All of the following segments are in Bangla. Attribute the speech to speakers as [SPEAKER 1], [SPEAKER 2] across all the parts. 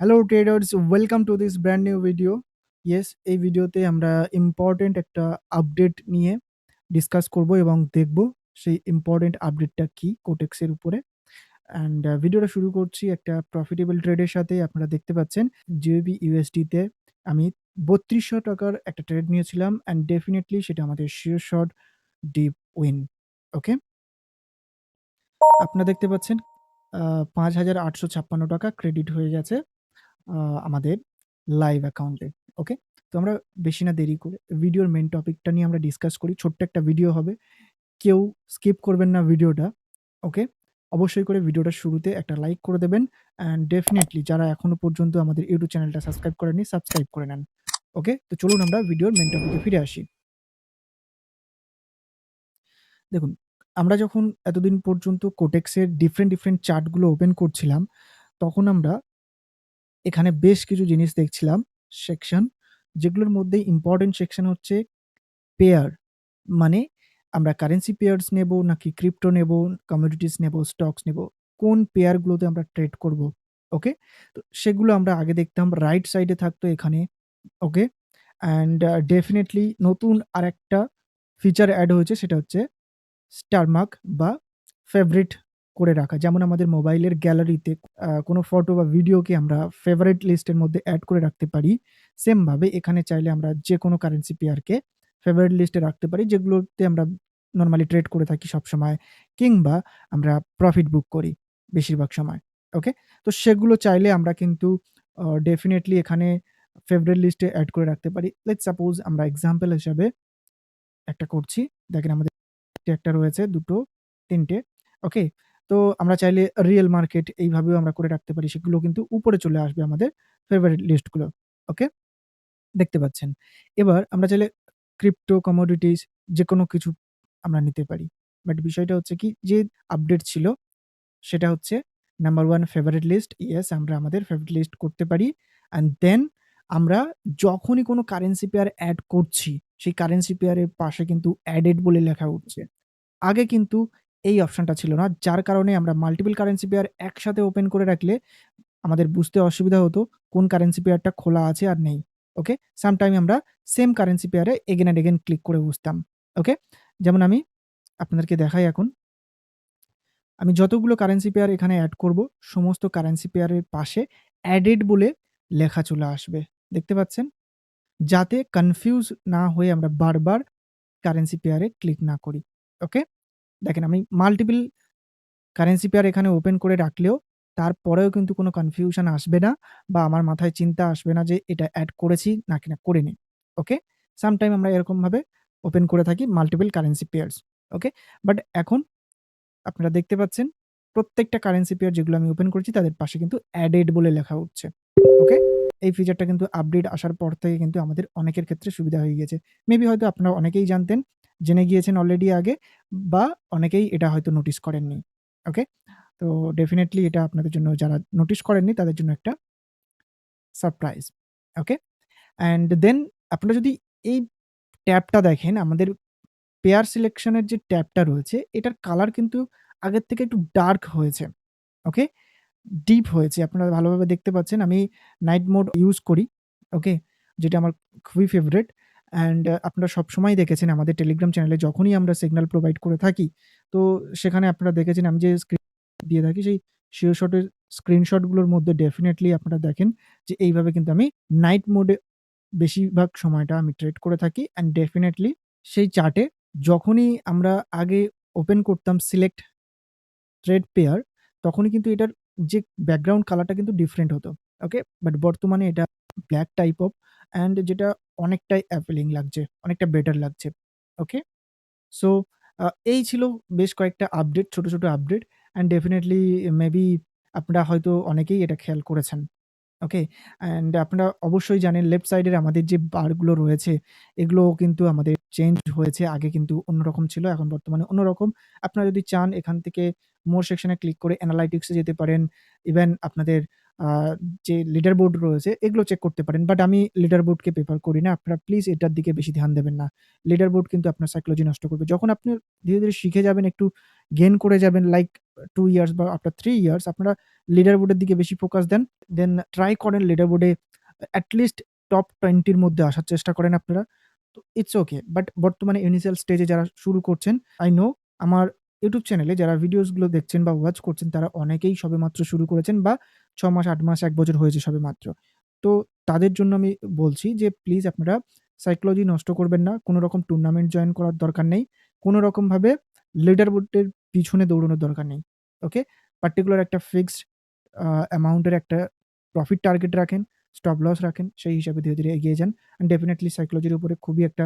[SPEAKER 1] Hello traders welcome to this brand new video yes এই ভিডিওতে আমরা ইম্পর্টেন্ট একটা আপডেট নিয়ে ডিসকাস করব এবং দেখব সেই ইম্পর্টেন্ট আপডেটটা কি কোটেক্সের উপরে. অ্যান্ড ভিডিওটা শুরু করছি একটা প্রফিটেবল ট্রেডের সাথে। আপনারা দেখতে পাচ্ছেন জিওবি ইউএসডিতে আমি বত্রিশশো টাকার একটা ট্রেড নিয়েছিলাম অ্যান্ড ডেফিনেটলি সেটা আমাদের sure short deep win okay আপনারা দেখতে পাচ্ছেন পাঁচ হাজার আটশো ছাপ্পান্ন টাকা ক্রেডিট হয়ে গেছে। আমাদের লাইভ অ্যাকাউন্টে ওকে তো আমরা বেশি না দেরি করে ভিডিওর মেন টপিকটা নিয়ে আমরা ডিসকাস করি। ছোট্ট একটা ভিডিও হবে। কেউ স্কিপ করবেন না ভিডিওটা ওকে অবশ্যই করে ভিডিওটা শুরুতে একটা লাইক করে দেবেন অ্যান্ড ডেফিনেটলি যারা এখনও পর্যন্ত আমাদের ইউটিউব চ্যানেলটা সাবস্ক্রাইব করেনি সাবস্ক্রাইব করে নেন ওকে তো চলুন আমরা ভিডিওর মেন টপিকে ফিরে আসি। দেখুন, আমরা যখন এতদিন পর্যন্ত কোটেক্সের ডিফারেন্ট ডিফারেন্ট চার্টগুলো ওপেন করছিলাম, তখন আমরা এখানে বেশ কিছু জিনিস দেখছিলাম সেকশন যেগুলোর মধ্যে ইম্পর্টেন্ট সেকশন হচ্ছে পেয়ার মানে আমরা কারেন্সি পেয়ার্স নেব নাকি ক্রিপ্টো নেব কমিউনিটিস নেব স্টকস নেব, কোন পেয়ারগুলোতে আমরা ট্রেড করব ওকে তো সেগুলো আমরা আগে দেখতাম রাইট সাইডে থাকতো এখানে ওকে অ্যান্ড ডেফিনেটলি নতুন আর একটা ফিচার অ্যাড হয়েছে, সেটা হচ্ছে স্টারমার্ক বা ফেভারিট করে রাখা। যেমন আমাদের মোবাইলের গ্যালারিতে কোনো ফটো বা ভিডিওকে আমরা ফেভারিট লিস্টের মধ্যে অ্যাড করে রাখতে পারি। সেমভাবে এখানে চাইলে আমরা যে কোনো কারেন্সি পেয়ারকে ফেভারিট লিস্টে রাখতে পারি, যেগুলোতে আমরা নর্মালি ট্রেড করে থাকি সবসময়, কিংবা আমরা প্রফিট বুক করি বেশিরভাগ সময় ওকে তো সেগুলো চাইলে আমরা কিন্তু ডেফিনেটলি এখানে ফেভারিট লিস্টে অ্যাড করে রাখতে পারি। লেট সাপোজ আমরা এক্সাম্পল হিসাবে একটা করছি। দেখেন আমাদের একটা রয়েছে, দুটো, তিনটে ওকে তো আমরা চাইলে রিয়েল মার্কেট এইভাবেও আমরা করে রাখতে পারি, সেগুলো কিন্তু উপরে চলে আসবে আমাদের ফেভারিট লিস্টগুলো ওকে দেখতে পাচ্ছেন? এবার আমরা চাইলে ক্রিপ্টো কমোডিটিস যে কোনো কিছু আমরা নিতে পারি। বাট বিষয়টা হচ্ছে কি, যে আপডেট ছিল, সেটা হচ্ছে number one favourite list yes আমরা আমাদের ফেভারিট লিস্ট করতে পারি। অ্যান্ড দেন আমরা যখনই কোনো কারেন্সি পেয়ার অ্যাড করছি, সেই কারেন্সি পেয়ারের পাশে কিন্তু অ্যাডেড বলে লেখা উঠছে। আগে কিন্তু এই অপশনটা ছিল না। যার কারণে আমরা মাল্টিপল কারেন্সি পেয়ার একসাথে ওপেন করে রাখলে আমাদের বুঝতে অসুবিধা হতো কোন কারেন্সি পেয়ারটা খোলা আছে আর নেই। ওকে সামটাইম আমরা সেম কারেন্সি পেয়ারে এগেন অ্যান্ড এগেন ক্লিক করে বুঝতাম। ওকে যেমন আমি আপনাদেরকে দেখাই এখন। আমি যতগুলো কারেন্সি পেয়ার এখানে অ্যাড করব, সমস্ত কারেন্সি পেয়ারের পাশে অ্যাডেড বলে লেখা চলে আসবে। দেখতে পাচ্ছেন? যাতে কনফিউজ না হয়ে আমরা বারবার কারেন্সি পেয়ারে ক্লিক না করি। ওকে দেখেন, আমি মাল্টিপল কারেন্সি পেয়ার এখানে ওপেন করে রাখলেও তারপরেও কিন্তু কোনো কনফিউশন আসবে না বা আমার মাথায় চিন্তা আসবে না যে এটা অ্যাড করেছি নাকি না, করিনি ওকে সামটাইম আমরা এরকমভাবে ওপেন করে থাকি multiple currency pairs okay but এখন আপনারা দেখতে পাচ্ছেন প্রত্যেকটা কারেন্সি পেয়ার যেগুলো আমি ওপেন করেছি তাদের পাশে কিন্তু অ্যাডেড বলে লেখা উঠছে ওকে এই ফিচারটা কিন্তু আপডেট আসার পর থেকে কিন্তু আমাদের অনেকের ক্ষেত্রে সুবিধা হয়ে গেছে মেবি হয়তো আপনারা অনেকেই জানতেন জেনে গিয়েছেন অলরেডি আগে, বা অনেকেই এটা হয়তো নোটিস করেননি ওকে তো ডেফিনেটলি এটা আপনাদের জন্য যারা নোটিস করেননি, তাদের জন্য একটা সারপ্রাইজ ওকে অ্যান্ড দেন আপনারা যদি এই ট্যাবটা দেখেন, আমাদের পেয়ার সিলেকশনের যে ট্যাবটা রয়েছে, এটার কালার কিন্তু আগের থেকে একটু ডার্ক হয়েছে ওকে ডিপ হয়েছে, আপনারা ভালোভাবে দেখতে পাচ্ছেন। আমি নাইট মোড ইউজ করি ওকে যেটা আমার খুবই ফেভারেট অ্যান্ড আপনারা সবসময় দেখেছেন আমাদের টেলিগ্রাম চ্যানেলে যখনই আমরা সিগন্যাল প্রোভাইড করে থাকি, তো সেখানে আপনারা দেখেছেন আমি যে স্ক্রিন দিয়ে থাকি, সেই শিও শটের স্ক্রিনশটগুলোর মধ্যে ডেফিনেটলি আপনারা দেখেন যে এইভাবে কিন্তু আমি নাইট মোডে বেশিরভাগ সময়টা আমি ট্রেড করে থাকি। অ্যান্ড ডেফিনেটলি সেই চার্টে যখনই আমরা আগে ওপেন করতাম সিলেক্ট ট্রেড পেয়ার তখনই কিন্তু এটার যে ব্যাকগ্রাউন্ড কালারটা কিন্তু ডিফারেন্ট হতো ওকে বাট বর্তমানে এটা ব্ল্যাক টাইপ অফ অ্যান্ড যেটা অনেকটাই অ্যাপেলিং লাগছে, অনেকটা বেটার লাগছে ওকে সো এই ছিল বেশ কয়েকটা আপডেট ছোট ছোট আপডেট অ্যান্ড ডেফিনেটলি মেবি আপনারা হয়তো অনেকেই এটা খেয়াল করেছেন ওকে অ্যান্ড আপনারা অবশ্যই জানেন লেফট সাইডের আমাদের যে বারগুলো রয়েছে এগুলো কিন্তু আমাদের চেঞ্জ হয়েছে, আগে কিন্তু অন্যরকম ছিল, এখন বর্তমানে অন্যরকম। আপনারা যদি চান এখান থেকে মোর সেকশনে ক্লিক করে অ্যানালাইটিক্সে যেতে পারেন ইভেন আপনাদের যে লিডার বোর্ড রয়েছে এগুলো চেক করতে পারেন। বাট আমি লিডার বোর্ডকে প্রেফার করি না। আপনারা প্লিজ এটার দিকে বেশি ধ্যান দেবেন না। লিডার বোর্ড কিন্তু আপনার সাইকোলজি নষ্ট করবে। যখন আপনি ধীরে, ধীরে শিখে যাবেন, একটু গেইন করে যাবেন লাইক 2 ইয়ার্স বা আফটার 3 ইয়ার্স আপনারা লিডার বোর্ডের দিকে বেশি ফোকাস দেন। দেন ট্রাই করেন লিডার বোর্ডে এট লিস্ট টপ 20 র মধ্যে আসার চেষ্টা করেন আপনারা। তো ইটস ওকে। বাট বর্তমানে ইনিশিয়াল স্টেজে যারা শুরু করছেন, আই নো আমার ইউটিউব চ্যানেলে যারা ভিডিওসগুলো দেখছেন বা ওয়াচ করছেন তারা অনেকেই সবেমাত্র শুরু করেছেন বা ৬ মাস, আট মাস, এক বছর হয়েছে সবেমাত্র। তো তাদের জন্য আমি বলছি যে প্লিজ আপনারা সাইকোলজি নষ্ট করবেন না। কোনো রকম টুর্নামেন্ট জয়েন করার দরকার নেই। কোনো রকমভাবে লিডার বোর্ডের পিছনে দৌড়ানোর দরকার নেই। ওকে? পার্টিকুলার একটা ফিক্সড অ্যামাউন্টের একটা প্রফিট টার্গেট রাখেন, স্টপ লস রাখেন। সেই হিসাবে ধীরে, ধীরে এগিয়ে যান। অ্যান্ড ডেফিনেটলি সাইকোলজির উপরে খুবই একটা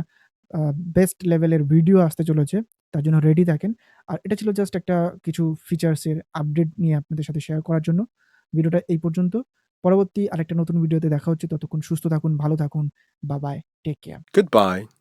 [SPEAKER 1] বেস্ট লেভেলের ভিডিও আসতে চলেছে। তার জন্য রেডি থাকেন। আর এটা ছিল জাস্ট একটা কিছু ফিচার্সের আপডেট নিয়ে আপনাদের সাথে শেয়ার করার জন্য। ভিডিওটা এই পর্যন্ত। পরবর্তী আরেকটা নতুন ভিডিওতে দেখা হচ্ছে। ততক্ষণ সুস্থ থাকুন, ভালো থাকুন। বা বাই। Take care.
[SPEAKER 2] Goodbye.